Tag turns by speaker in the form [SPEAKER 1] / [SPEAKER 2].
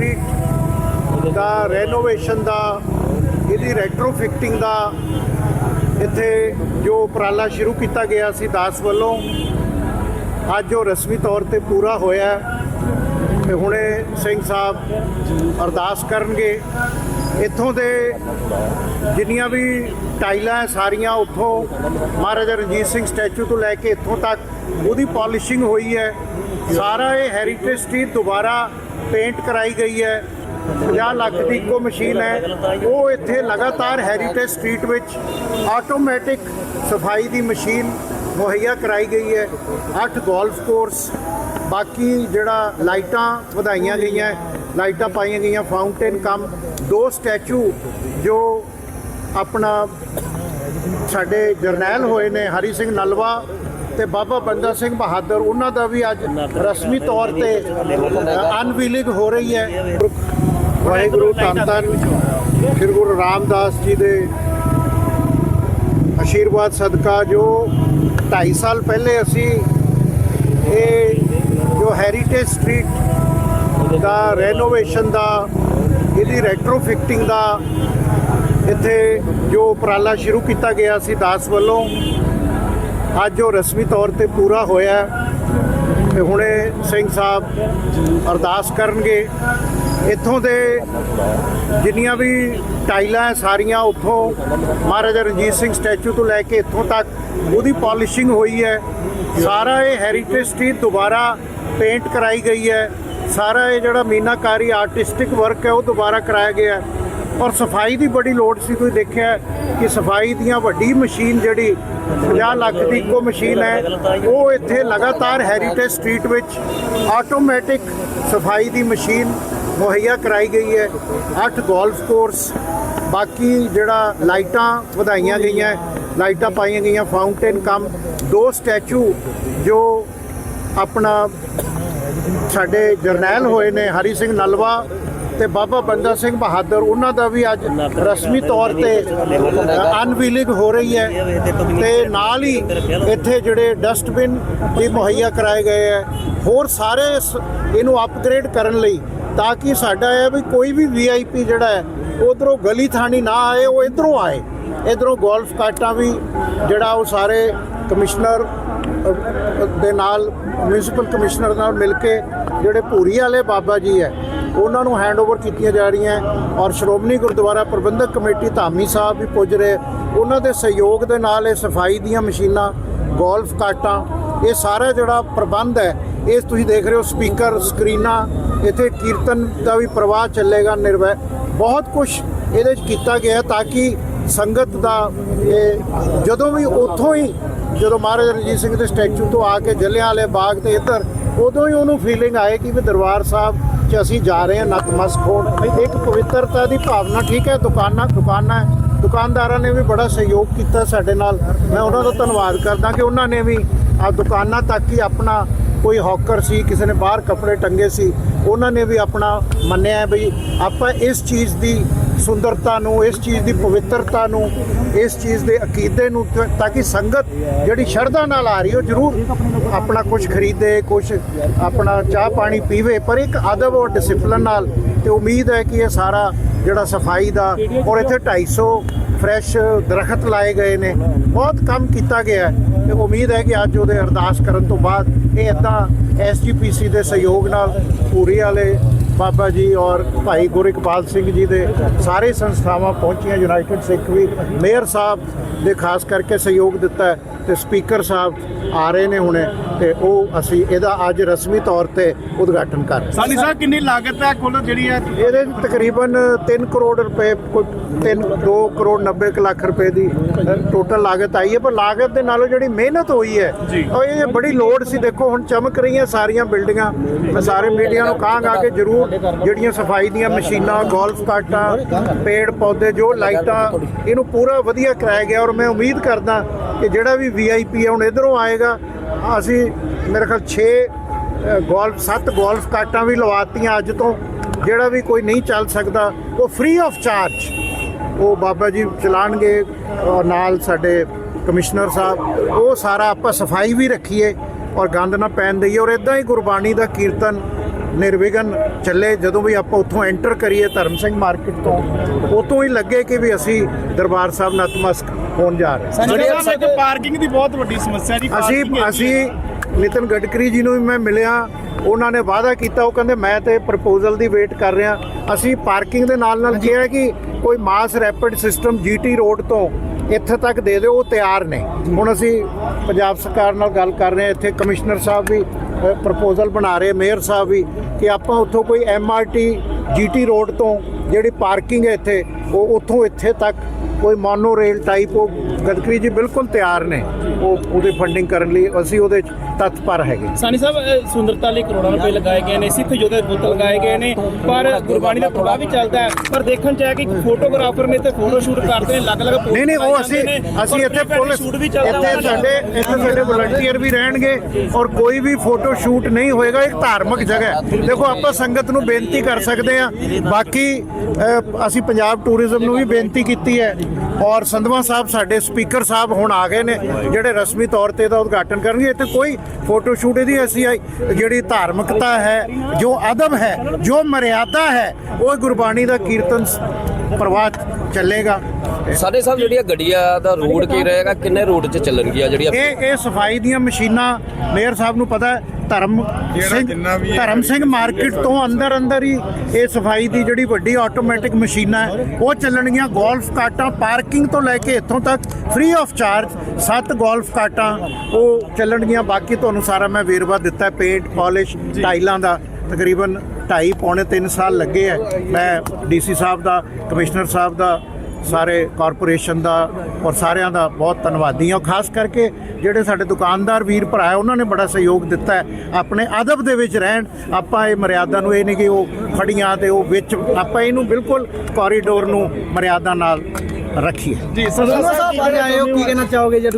[SPEAKER 1] Street ਦਾ renovation ਦਾ, ਇਹਦੀ ਰੈਟਰੋਫਿਟਿੰਗ ਦਾ, ਇੱਥੇ ਜੋ ਉਪਰਾਲਾ ਸ਼ੁਰੂ ਕੀਤਾ ਗਿਆ ਸੀ ਦਾਸ ਵੱਲੋਂ, ਅੱਜ ਉਹ ਰਸਮੀ ਤੌਰ ਤੇ ਪੂਰਾ ਹੋਇਆ ਹੈ। ਤੇ ਹੁਣੇ ਸਿੰਘ ਸਾਹਿਬ ਅਰਦਾਸ ਕਰਨਗੇ। ਇੱਥੋਂ ਦੇ ਜਿੰਨੀਆਂ ਵੀ ਟਾਈਲਾਂ ਹੈ, ਸਾਰੀਆਂ ਉੱਥੋਂ ਮਹਾਰਾਜਾ ਰਣਜੀਤ ਸਿੰਘ ਸਟੈਚੂ ਤੋਂ ਲੈ ਕੇ ਇੱਥੋਂ ਤੱਕ ਉਹਦੀ ਪਾਲਿਸ਼ਿੰਗ ਹੋਈ ਹੈ। ਸਾਰਾ ਇਹ ਹੈਰੀਟੇਜ ਸਟਰੀਟ ਦੁਬਾਰਾ ਪੇਂਟ ਕਰਾਈ ਗਈ ਹੈ 50 ਲੱਖ ਦੀ ਇੱਕੋ ਮਸ਼ੀਨ ਹੈ। ਉਹ ਇੱਥੇ ਲਗਾਤਾਰ ਹੈਰੀਟੇਜ ਸਟਰੀਟ ਵਿੱਚ ਆਟੋਮੈਟਿਕ ਸਫ਼ਾਈ ਦੀ ਮਸ਼ੀਨ ਮੁਹੱਈਆ ਕਰਾਈ ਗਈ ਹੈ। 8 ਗੋਲਫ ਕੋਰਸ ਬਾਕੀ ਜਿਹੜਾ ਲਾਈਟਾਂ ਵਧਾਈਆਂ ਗਈਆਂ, ਲਾਈਟਾਂ ਪਾਈਆਂ ਗਈਆਂ ਫਾਊਂਟੇਨ ਕੰਮ, ਦੋ ਸਟੈਚੂ ਜੋ ਆਪਣਾ ਸਾਡੇ ਜਰਨੈਲ ਹੋਏ ਨੇ, ਹਰੀ ਸਿੰਘ ਨਲਵਾ ਤੇ ਬਾਬਾ ਬੰਦਾ ਸਿੰਘ ਬਹਾਦਰ, ਉਹਨਾਂ ਦਾ ਵੀ ਅੱਜ ਰਸਮੀ ਤੌਰ ਤੇ ਅਨਵੀਲਿੰਗ ਹੋ ਰਹੀ ਹੈ। ਵਾਹਿਗੁਰੂ ਧੰਨ ਧੰਨ ਸ੍ਰੀ ਗੁਰੂ ਰਾਮਦਾਸ ਜੀ ਦੇ ਆਸ਼ੀਰਵਾਦ ਸਦਕਾ, ਜੋ 2.5 ਸਾਲ ਪਹਿਲੇ ਅਸੀਂ ਇਹ ਜੋ ਹੈਰੀਟੇਜ ਸਟਰੀਟ ਦਾ ਰੈਨੋਵੇਸ਼ਨ ਦਾ, ਇਹਦੀ ਰੈਟਰੋਫਿਟਿੰਗ ਦਾ ਇੱਥੇ ਜੋ ਉਪਰਾਲਾ ਸ਼ੁਰੂ ਕੀਤਾ ਗਿਆ ਸੀ ਦਾਸ ਵੱਲੋਂ ਅੱਜ ਉਹ ਰਸਮੀ ਤੌਰ ਤੇ ਪੂਰਾ ਹੋਇਆ ਹੈ। ਤੇ ਹੁਣੇ ਸਿੰਘ ਸਾਹਿਬ ਅਰਦਾਸ ਕਰਨਗੇ। ਇੱਥੋਂ ਦੇ ਜਿੰਨੀਆਂ ਵੀ ਟਾਈਲਾਂ ਹੈ, ਸਾਰੀਆਂ ਉੱਥੋਂ ਮਹਾਰਾਜਾ ਰਣਜੀਤ ਸਿੰਘ ਸਟੈਚੂ ਤੋਂ ਲੈ ਕੇ ਇੱਥੋਂ ਤੱਕ ਉਹਦੀ ਪਾਲਿਸ਼ਿੰਗ ਹੋਈ ਹੈ। ਸਾਰਾ ਇਹ ਹੈਰੀਟੇਜ ਸਟਰੀਟ ਦੁਬਾਰਾ ਪੇਂਟ ਕਰਾਈ ਗਈ ਹੈ। ਸਾਰਾ ਇਹ ਜਿਹੜਾ ਮੀਨਾਕਾਰੀ ਆਰਟਿਸਟਿਕ ਵਰਕ ਹੈ, ਉਹ ਦੁਬਾਰਾ ਕਰਾਇਆ ਗਿਆ ਹੈ। ਔਰ ਸਫ਼ਾਈ ਦੀ ਬੜੀ ਲੋੜ ਸੀ, ਤੁਸੀਂ ਦੇਖਿਆ ਕਿ ਸਫ਼ਾਈ ਦੀਆਂ ਵੱਡੀ ਮਸ਼ੀਨ ਜਿਹੜੀ 50 ਲੱਖ ਦੀ ਇੱਕੋ ਮਸ਼ੀਨ ਹੈ, ਉਹ ਇੱਥੇ ਲਗਾਤਾਰ ਹੈਰੀਟੇਜ ਸਟਰੀਟ ਵਿੱਚ ਆਟੋਮੈਟਿਕ ਸਫ਼ਾਈ ਦੀ ਮਸ਼ੀਨ ਮੁਹੱਈਆ ਕਰਾਈ ਗਈ ਹੈ 8 ਗੋਲਫ ਕੋਰਸ ਬਾਕੀ ਜਿਹੜਾ ਲਾਈਟਾਂ ਵਧਾਈਆਂ ਗਈਆਂ, ਲਾਈਟਾਂ ਪਾਈਆਂ ਗਈਆਂ ਫਾਊਂਟੇਨ ਕੰਮ, ਦੋ ਸਟੈਚੂ ਜੋ ਆਪਣਾ ਸਾਡੇ ਜਰਨੈਲ ਹੋਏ ਨੇ, ਹਰੀ ਸਿੰਘ ਨਲਵਾ ਤੇ ਬਾਬਾ ਬੰਦਾ ਸਿੰਘ ਬਹਾਦਰ, ਉਹਨਾਂ ਦਾ ਵੀ ਅੱਜ ਰਸਮੀ ਤੌਰ ਤੇ ਅਨਵੀਲਿੰਗ ਹੋ ਰਹੀ ਹੈ। ਤੇ ਨਾਲ ਹੀ ਇੱਥੇ ਜਿਹੜੇ ਡਸਟਬਿਨ ਵੀ ਮੁਹੱਈਆ ਕਰਾਏ ਗਏ ਹੈ। ਹੋਰ ਸਾਰੇ ਇਸ- ਇਹਨੂੰ ਅਪਗ੍ਰੇਡ ਕਰਨ ਲਈ ਤਾਂ ਕਿ ਸਾਡਾ ਇਹ ਵੀ ਕੋਈ ਵੀ ਵੀਆਈਪੀ ਜਿਹੜਾ ਹੈ, ਉਧਰੋਂ ਗਲੀ ਥਾਣੀ ਨਾ ਆਏ, ਉਹ ਇਧਰੋਂ ਆਏ। ਇਧਰੋਂ ਗੋਲਫ ਕਾਟਾਂ ਵੀ ਜਿਹੜਾ ਉਹ ਸਾਰੇ ਕਮਿਸ਼ਨਰ ਦੇ ਨਾਲ ਮਿਊਨਿਸਪਲ ਕਮਿਸ਼ਨਰ ਨਾਲ ਮਿਲ ਕੇ ਜਿਹੜੇ ਭੂਰੀ ਵਾਲੇ ਬਾਬਾ ਜੀ ਹੈ ਉਹਨਾਂ ਨੂੰ ਹੈਂਡਓਵਰ ਕੀਤੀਆਂ ਜਾ ਰਹੀਆਂ ਔਰ ਸ਼੍ਰੋਮਣੀ ਗੁਰਦੁਆਰਾ ਪ੍ਰਬੰਧਕ ਕਮੇਟੀ ਧਾਮੀ ਸਾਹਿਬ ਵੀ ਪੁੱਜ ਰਹੇ ਉਹਨਾਂ ਦੇ ਸਹਿਯੋਗ ਦੇ ਨਾਲ ਇਹ ਸਫ਼ਾਈ ਦੀਆਂ ਮਸ਼ੀਨਾਂ ਗੋਲਫ ਕਾਟਾਂ ਇਹ ਸਾਰਾ ਜਿਹੜਾ ਪ੍ਰਬੰਧ ਹੈ, ਇਹ ਤੁਸੀਂ ਦੇਖ ਰਹੇ ਹੋ ਸਪੀਕਰ, ਸਕਰੀਨਾਂ, ਇੱਥੇ ਕੀਰਤਨ ਦਾ ਵੀ ਪ੍ਰਵਾਹ ਚੱਲੇਗਾ, ਨਿਰਵੈ, ਬਹੁਤ ਕੁਝ ਇਹਦੇ 'ਚ ਕੀਤਾ ਗਿਆ ਤਾਂ ਕਿ ਸੰਗਤ ਦਾ ਇਹ ਜਦੋਂ ਵੀ ਉੱਥੋਂ ਹੀ, ਜਦੋਂ ਮਹਾਰਾਜਾ ਰਣਜੀਤ ਸਿੰਘ ਦੇ ਸਟੈਚੂ ਤੋਂ ਆ ਕੇ ਜਲਿਆਂ ਵਾਲੇ ਬਾਗ ਤੇ ਇੱਧਰ, ਉਦੋਂ ਹੀ ਉਹਨੂੰ ਫੀਲਿੰਗ ਆਏ ਕਿ ਵੀ ਦਰਬਾਰ ਸਾਹਿਬ 'ਚ ਅਸੀਂ ਜਾ ਰਹੇ ਹਾਂ ਨਤਮਸਤਕ ਹੋਣ। ਇੱਕ ਪਵਿੱਤਰਤਾ ਦੀ ਭਾਵਨਾ ਠੀਕ ਹੈ, ਦੁਕਾਨਾਂ ਦੁਕਾਨਾਂ ਦੁਕਾਨਦਾਰਾਂ ਨੇ ਵੀ ਬੜਾ ਸਹਿਯੋਗ ਕੀਤਾ ਸਾਡੇ ਨਾਲ। ਮੈਂ ਉਹਨਾਂ ਦਾ ਧੰਨਵਾਦ ਕਰਦਾ ਕਿ ਉਹਨਾਂ ਨੇ ਵੀ ਆ ਦੁਕਾਨਾਂ ਤੱਕ ਹੀ ਆਪਣਾ ਕੋਈ ਹੌਕਰ ਸੀ, ਕਿਸੇ ਨੇ ਬਾਹਰ ਕੱਪੜੇ ਟੰਗੇ ਸੀ, ਉਹਨਾਂ ਨੇ ਵੀ ਆਪਣਾ ਮੰਨਿਆ ਵੀ ਆਪਾਂ ਇਸ ਚੀਜ਼ ਦੀ ਸੁੰਦਰਤਾ ਨੂੰ, ਇਸ ਚੀਜ਼ ਦੀ ਪਵਿੱਤਰਤਾ ਨੂੰ, ਇਸ ਚੀਜ਼ ਦੇ ਅਕੀਦੇ ਨੂੰ ਤਾਂ ਕਿ ਸੰਗਤ ਜਿਹੜੀ ਸ਼ਰਧਾ ਨਾਲ ਆ ਰਹੀ ਉਹ ਜ਼ਰੂਰ ਆਪਣਾ ਕੁਝ ਖਰੀਦੇ ਕੁਝ ਆਪਣਾ ਚਾਹ ਪਾਣੀ ਪੀਵੇ। ਪਰ ਇੱਕ ਅਦਬ ਔਰ ਡਿਸਪਲਿਨ ਨਾਲ ਤੇ ਉਮੀਦ ਹੈ ਕਿ ਇਹ ਸਾਰਾ ਜਿਹੜਾ ਸਫ਼ਾਈ ਦਾ ਔਰ ਇੱਥੇ 250 ਫਰੈਸ਼ ਦਰਖਤ ਲਾਏ ਗਏ ਨੇ, ਬਹੁਤ ਕੰਮ ਕੀਤਾ ਗਿਆ ਹੈ। ਤੇ ਉਮੀਦ ਹੈ ਕਿ ਅੱਜ ਉਹਦੇ ਅਰਦਾਸ ਕਰਨ ਤੋਂ ਬਾਅਦ ਇਹ ਇਦਾਂ ਐਸਜੀਪੀਸੀ ਦੇ ਸਹਿਯੋਗ ਨਾਲ ਪੂਰੀ ਵਾਲੇ ਬਾਬਾ ਜੀ ਔਰ ਭਾਈ ਗੁਰਿਕਪਾਲ ਸਿੰਘ ਜੀ ਦੇ ਸਾਰੇ ਸੰਸਥਾਵਾਂ ਪਹੁੰਚੀਆਂ। ਯੂਨਾਈਟਿਡ ਸਿੱਖ ਵੀ ਮੇਅਰ ਸਾਹਿਬ ਦੇ ਖਾਸ ਕਰਕੇ ਸਹਿਯੋਗ ਦਿੱਤਾ ਹੈ ਤੇ ਸਪੀਕਰ ਸਾਹਿਬ ਆ ਰਹੇ ਨੇ ਹੁਣੇ। ਤੇ ਉਹ ਅਸੀਂ ਇਹਦਾ ਅੱਜ ਰਸਮੀ ਤੌਰ ਤੇ ਉਦਘਾਟਨ ਕਰ ਰਹੇ ਹਾਂ।
[SPEAKER 2] ਸਾਨੀ ਸਾਹਿਬ ਕਿੰਨੀ ਲਾਗਤ ਹੈ ਕੁੱਲ ਜਿਹੜੀ ਹੈ
[SPEAKER 1] ਇਹਦੇ 'ਚ ਤਕਰੀਬਨ 3 ਕਰੋੜ ਰੁਪਏ 3 2 ਕਰੋੜ 90 ਕੁ ਲੱਖ ਰੁਪਏ ਦੀ ਟੋਟਲ ਲਾਗਤ ਆਈ ਹੈ ਪਰ ਲਾਗਤ ਦੇ ਨਾਲੋਂ ਜਿਹੜੀ ਮਿਹਨਤ ਹੋਈ ਹੈ। ਉਹ ਇਹ ਬੜੀ ਲੋੜ ਸੀ ਦੇਖੋ ਹੁਣ ਚਮਕ ਰਹੀਆਂ ਸਾਰੀਆਂ ਬਿਲਡਿੰਗਾਂ ਮੈਂ ਸਾਰੇ ਮੀਡੀਆ ਨੂੰ ਕਹਾਂਗਾ ਕਿ ਜਰੂਰ ਜਿਹੜੀਆਂ ਸਫ਼ਾਈ ਦੀਆਂ ਮਸ਼ੀਨਾਂ ਗੋਲਫ ਕਾਟਾਂ ਪੇੜ ਪੌਦੇ ਜੋ ਲਾਈਟਾਂ ਇਹਨੂੰ ਪੂਰਾ ਵਧੀਆ ਕਰਾਇਆ ਗਿਆ ਔਰ ਮੈਂ ਉਮੀਦ ਕਰਦਾ ਕਿ ਜਿਹੜਾ ਵੀ ਵੀਆਈਪੀ ਹੈ ਹੁਣ ਇਧਰੋਂ ਆਏਗਾ ਅਸੀਂ ਮੇਰੇ ਖਿਆਲ 6 ਗੋਲਫ 7 ਗੋਲਫ ਕਾਟਾਂ ਵੀ ਲਵਾਤੀਆਂ ਅੱਜ ਤੋਂ। ਜਿਹੜਾ ਵੀ ਕੋਈ ਨਹੀਂ ਚੱਲ ਸਕਦਾ, ਉਹ ਫ੍ਰੀ ਆਫ ਚਾਰਜ ਉਹ ਬਾਬਾ ਜੀ ਚਲਾਣਗੇ, ਔਰ ਨਾਲ ਸਾਡੇ ਕਮਿਸ਼ਨਰ ਸਾਹਿਬ, ਉਹ ਸਾਰਾ ਆਪਾਂ ਸਫ਼ਾਈ ਵੀ ਰੱਖੀਏ, ਔਰ ਗੰਦ ਨਾ ਪੈਣ ਦਈਏ, ਔਰ ਇਦਾਂ ਹੀ ਗੁਰਬਾਣੀ ਦਾ ਕੀਰਤਨ ਨਿਰਵਿਘਨ ਚੱਲੇ, ਜਦੋਂ ਵੀ ਆਪਾਂ ਉੱਥੋਂ ਐਂਟਰ ਕਰੀਏ ਧਰਮ ਸਿੰਘ ਮਾਰਕੀਟ ਤੋਂ, ਉਤੋਂ ਹੀ ਲੱਗੇ ਕਿ ਵੀ ਅਸੀਂ ਦਰਬਾਰ ਸਾਹਿਬ ਨਤਮਸਤਕ ਹੋਣ ਜਾ ਰਹੇ।
[SPEAKER 2] ਜਿਹੜੇ ਸਾਹਿਬ ਪਾਰਕਿੰਗ ਦੀ ਬਹੁਤ ਵੱਡੀ ਸਮੱਸਿਆ ਜੀ
[SPEAKER 1] ਅਸੀਂ ਅਸੀਂ। ਨਿਤਨ ਗਡਕਰੀ ਜੀ ਨੂੰ ਵੀ ਮੈਂ ਮਿਲਿਆ ਉਹਨਾਂ ਨੇ ਵਾਅਦਾ ਕੀਤਾ ਉਹ ਕਹਿੰਦੇ ਮੈਂ ਤੇ ਪ੍ਰਪੋਜ਼ਲ ਦੀ ਵੇਟ ਕਰ ਰਿਹਾ। ਅਸੀਂ ਪਾਰਕਿੰਗ ਦੇ ਨਾਲ ਨਾਲ ਕਿਹਾ ਕਿ ਕੋਈ mass rapid system GT road ਤੋਂ ਇੱਥੇ ਤੱਕ ਦੇ ਦਿਓ ਉਹ ਤਿਆਰ ਨੇ। ਹੁਣ ਅਸੀਂ ਪੰਜਾਬ ਸਰਕਾਰ ਨਾਲ ਗੱਲ ਕਰ ਰਹੇ ਹਾਂ ਇੱਥੇ ਕਮਿਸ਼ਨਰ ਸਾਹਿਬ ਵੀ ਪ੍ਰਪੋਜ਼ਲ ਬਣਾ ਰਹੇ ਮੇਅਰ ਸਾਹਿਬ ਵੀ ਕਿ ਆਪਾਂ ਉੱਥੋਂ ਕੋਈ ਐਮਆਰਟੀ ਜੀਟੀ ਰੋਡ ਤੋਂ ਜਿਹੜੀ ਪਾਰਕਿੰਗ ਹੈ ਇੱਥੇ ਉਹ ਉੱਥੋਂ ਇੱਥੇ ਤੱਕ ਕੋਈ ਮੋਨੋ ਰੇਲ ਟਾਈਪ ਉਹ ਗਡਕਰੀ ਜੀ ਬਿਲਕੁਲ ਤਿਆਰ ਨੇ। ਉਹ ਉਹਦੀ ਫੰਡਿੰਗ ਕਰਨ ਲਈ ਅਸੀਂ ਉਹਦੇ ਤਤਪਰ ਹੈਗੇ।
[SPEAKER 3] ਸਾਨੀ ਸਾਹਿਬ ਸੁੰਦਰਤਾ ਲਈ ਕਰੋੜਾਂ ਰੁਪਏ ਲਗਾਏ ਗਏ ਨੇ ਸਿੱਖ ਯੋਧੇ ਬੁੱਤ ਲਗਾਏ ਗਏ ਨੇ ਪਰ ਗੁਰਬਾਣੀ ਦਾ ਪ੍ਰਭਾਵ ਵੀ ਚੱਲਦਾ ਹੈ। ਪਰ ਦੇਖਣ ਚ ਕਿ ਫੋਟੋਗ੍ਰਾਫਰ ਨੇ ਤੇ ਫੋਟੋ ਸ਼ੂਟ ਕਰਦੇ ਨੇ ਅਲੱਗ-ਅਲੱਗ
[SPEAKER 1] ਨਹੀਂ ਨਹੀਂ ਉਹ ਅਸੀਂ ਅਸੀਂ ਇੱਥੇ ਪੁਲਿਸ
[SPEAKER 3] shoot ਵੀ ਚੱਲਦਾ
[SPEAKER 1] ਇੱਥੇ ਸਾਡੇ ਇੱਥੇ ਸਾਡੇ ਵਲੰਟੀਅਰ ਵੀ ਰਹਿਣਗੇ ਔਰ ਕੋਈ ਵੀ ਫੋਟੋ ਸ਼ੂਟ ਨਹੀਂ ਹੋਏਗਾ ਇੱਕ ਧਾਰਮਿਕ ਜਗ੍ਹਾ ਹੈ। ਦੇਖੋ ਆਪਾਂ ਸੰਗਤ ਨੂੰ ਬੇਨਤੀ ਕਰ ਸਕਦੇ ਹਾਂ। ਬਾਕੀ ਅਸੀਂ ਪੰਜਾਬ ਟੂਰਿਜ਼ਮ ਨੂੰ ਵੀ ਬੇਨਤੀ ਕੀਤੀ ਹੈ ਔਰ ਸੰਧਵਾ ਸਾਹਿਬ ਸਾਡੇ ਸਪੀਕਰ ਸਾਹਿਬ ਹੁਣ ਆ ਗਏ ਨੇ ਜਿਹੜੇ ਰਸਮੀ ਤੌਰ ਤੇ ਇਹਦਾ ਉਦਘਾਟਨ ਕਰਨਗੇ। ਇੱਥੇ ਕੋਈ ਫੋਟੋ ਸ਼ੂਟ ਇਹਦੀ ਅਸੀਂ ਜਿਹੜੀ ਧਾਰਮਿਕਤਾ ਹੈ ਜੋ ਅਦਬ ਹੈ ਜੋ ਮਰਿਆਦਾ ਹੈ ਉਹ ਗੁਰਬਾਣੀ ਦਾ ਕੀਰਤਨ ਪ੍ਰਵਾਹ ਚੱਲੇਗਾ।
[SPEAKER 4] ਸਾਡੇ ਸਾਹਿਬ ਜਿਹੜੀਆਂ ਗੱਡੀਆਂ ਦਾ ਰੂਟ ਕੀ ਰਹੇਗਾ ਕਿੰਨੇ ਰੂਟ 'ਚ ਚੱਲਣਗੀਆਂ ਜਿਹੜੀਆਂ
[SPEAKER 1] ਇਹ ਇਹ ਸਫ਼ਾਈ ਦੀਆਂ ਮਸ਼ੀਨਾਂ ਮੇਅਰ ਸਾਹਿਬ ਨੂੰ ਪਤਾ ਹੈ ਧਰਮ ਸਿੰਘ ਧਰਮ ਸਿੰਘ ਮਾਰਕੀਟ ਤੋਂ ਅੰਦਰ ਅੰਦਰ ਹੀ ਇਹ ਸਫ਼ਾਈ ਦੀ ਜਿਹੜੀ ਵੱਡੀ ਆਟੋਮੈਟਿਕ ਮਸ਼ੀਨਾਂ ਉਹ ਚੱਲਣਗੀਆਂ ਗੋਲਫ ਕਾਟਾਂ ਪਾਰਕਿੰਗ ਤੋਂ ਲੈ ਕੇ ਇੱਥੋਂ ਤੱਕ ਫ੍ਰੀ ਆਫ ਚਾਰਜ ਸੱਤ ਗੋਲਫ ਕਾਟਾਂ ਉਹ ਚੱਲਣਗੀਆਂ। ਬਾਕੀ ਤੁਹਾਨੂੰ ਸਾਰਾ ਮੈਂ ਵੇਰਵਾ ਦਿੱਤਾ ਪੇਂਟ ਪਾਲਿਸ਼ ਟਾਈਲਾਂ ਦਾ ਤਕਰੀਬਨ 2.5 ਪੌਣੇ 3 ਸਾਲ ਲੱਗੇ ਹੈ। ਮੈਂ ਡੀਸੀ ਸਾਹਿਬ ਦਾ ਕਮਿਸ਼ਨਰ ਸਾਹਿਬ ਦਾ ਸਾਰੇ ਕਾਰਪੋਰੇਸ਼ਨ ਦਾ ਔਰ ਸਾਰਿਆਂ ਦਾ ਬਹੁਤ ਧੰਨਵਾਦੀ ਹਾਂ। ਖਾਸ ਕਰਕੇ ਜਿਹੜੇ ਸਾਡੇ ਦੁਕਾਨਦਾਰ ਵੀਰ ਭਰਾ ਹੈ ਉਹਨਾਂ ਨੇ ਬੜਾ ਸਹਿਯੋਗ ਦਿੱਤਾ ਹੈ। ਆਪਣੇ ਅਦਬ ਦੇ ਵਿੱਚ ਰਹਿਣ। ਆਪਾਂ ਇਹ ਮਰਿਆਦਾ ਨੂੰ ਇਹ ਨਹੀਂ ਕਿ ਉਹ ਖੜੀਆਂ ਤੇ ਉਹ ਵਿੱਚ ਆਪਾਂ ਇਹਨੂੰ ਬਿਲਕੁਲ ਕੋਰੀਡੋਰ ਨੂੰ ਮਰਿਆਦਾ ਨਾਲ ਰੱਖੀਏ।
[SPEAKER 2] ਜੀ ਸੰਧਵਾ ਸਾਹਿਬ
[SPEAKER 3] ਆਏ ਹੋ ਕੀ ਕਹਿਣਾ ਚਾਹੋਗੇ ਜੇ